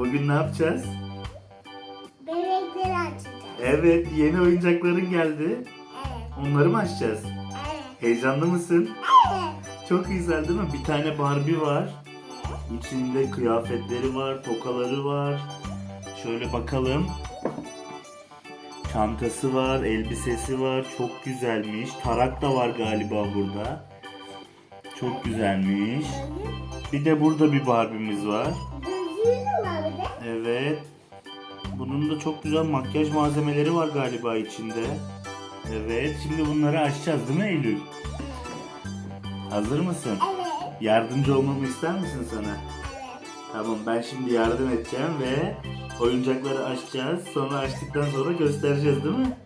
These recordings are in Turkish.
Bugün ne yapacağız? Bebekleri açacağız. Evet, yeni oyuncakların geldi. Evet. Onları mı açacağız? Evet. Heyecanlı mısın? Evet. Çok güzel değil mi? Bir tane Barbie var. İçinde kıyafetleri var, tokaları var. Şöyle bakalım. Çantası var, elbisesi var. Çok güzelmiş. Tarak da var galiba burada. Çok güzelmiş. Bir de burada bir Barbie'miz var. De. Evet. Bunun da çok güzel makyaj malzemeleri var galiba içinde. Evet. Şimdi bunları açacağız değil mi Eylül? Hazır mısın? Evet. Yardımcı olmamı ister misin sana? Evet. Tamam ben şimdi yardım edeceğim ve oyuncakları açacağız. Sonra açtıktan sonra göstereceğiz değil mi?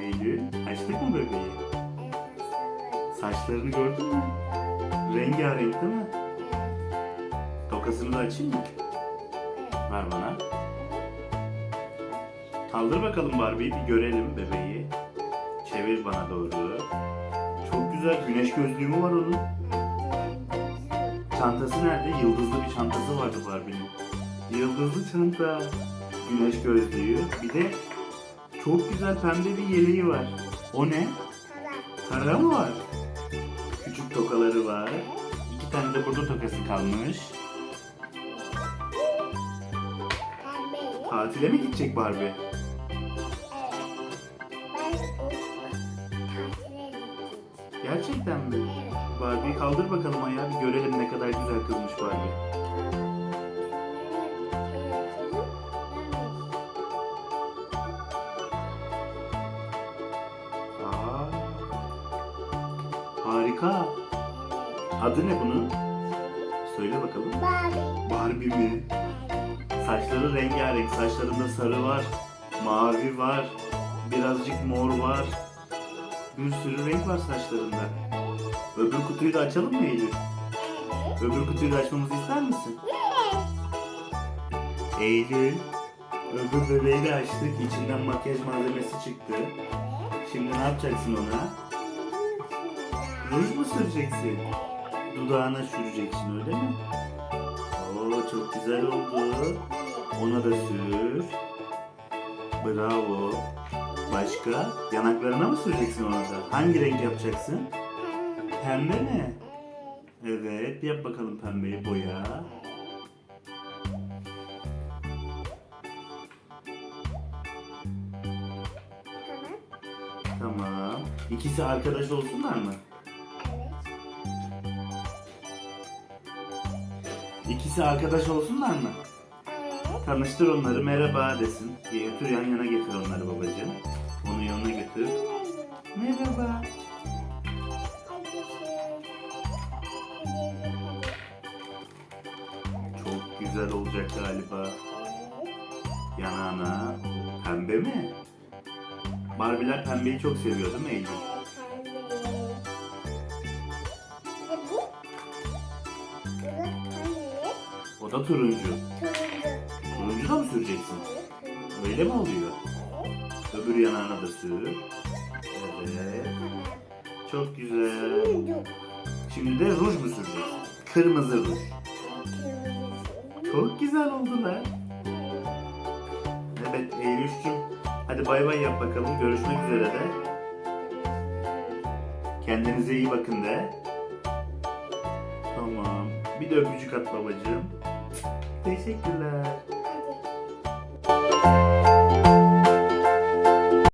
Eylül açtık mı bebeği? Saçlarını gördün mü? Rengarenk değil mi? Tokasını da açayım mı? Ver bana. Kaldır bakalım Barbie'yi bir görelim bebeği. Çevir bana doğru. Çok güzel güneş gözlüğü mü var onun? Çantası nerede? Yıldızlı bir çantası vardı Barbie'nin. Yıldızlı çanta. Güneş gözlüğü. Bir de çok güzel pembe bir yeleği var. O ne? Kara mı var? Tokaları var. İki tane de burada tokası kalmış. Tatile mi gidecek Barbie? Gerçekten mi? Barbie kaldır bakalım ayağı bir görelim ne kadar güzel kızmış Barbie. Aa, harika. Adı ne bunun? Söyle bakalım. Barbie mi? Saçları rengarenk. Saçlarında sarı var, mavi var, birazcık mor var. Bir sürü renk var saçlarında. Öbür kutuyu da açalım mı Eylül? Öbür kutuyu da açmamızı ister misin? Eylül, öbür bebeği de açtık. İçinden makyaj malzemesi çıktı. Şimdi ne yapacaksın ona? Ruj mu süreceksin? Dudağına süreceksin öyle mi? Oo çok güzel oldu. Ona da sür. Bravo. Başka? Yanaklarına mı süreceksin ona da? Hangi renk yapacaksın? Pembe mi? Evet, yap bakalım pembeyi boya. Tamam. İkisi arkadaş olsunlar mı? İkisi arkadaş olsunlar mı? Tanıştır onları, merhaba desin. Götür yan yana getir onları babacığım. Onu yanına götür. Merhaba. Çok güzel olacak galiba. Yanağına. Pembe mi? Barbiler pembeyi çok seviyor değil mi Eylül? O da turuncu. Turuncu da mı süreceksin? Öyle mi oluyor? Öbür yanağına da sür. Evet. Çok güzel. Şimdi de ruj mu süreceksin? Kırmızı ruj. Çok güzel oldular. Evet Eylül'cüm. Hadi bay bay yap bakalım. Görüşmek üzere de. Kendinize iyi bakın de. Tamam. Bir de öpücük at babacığım. fisik gila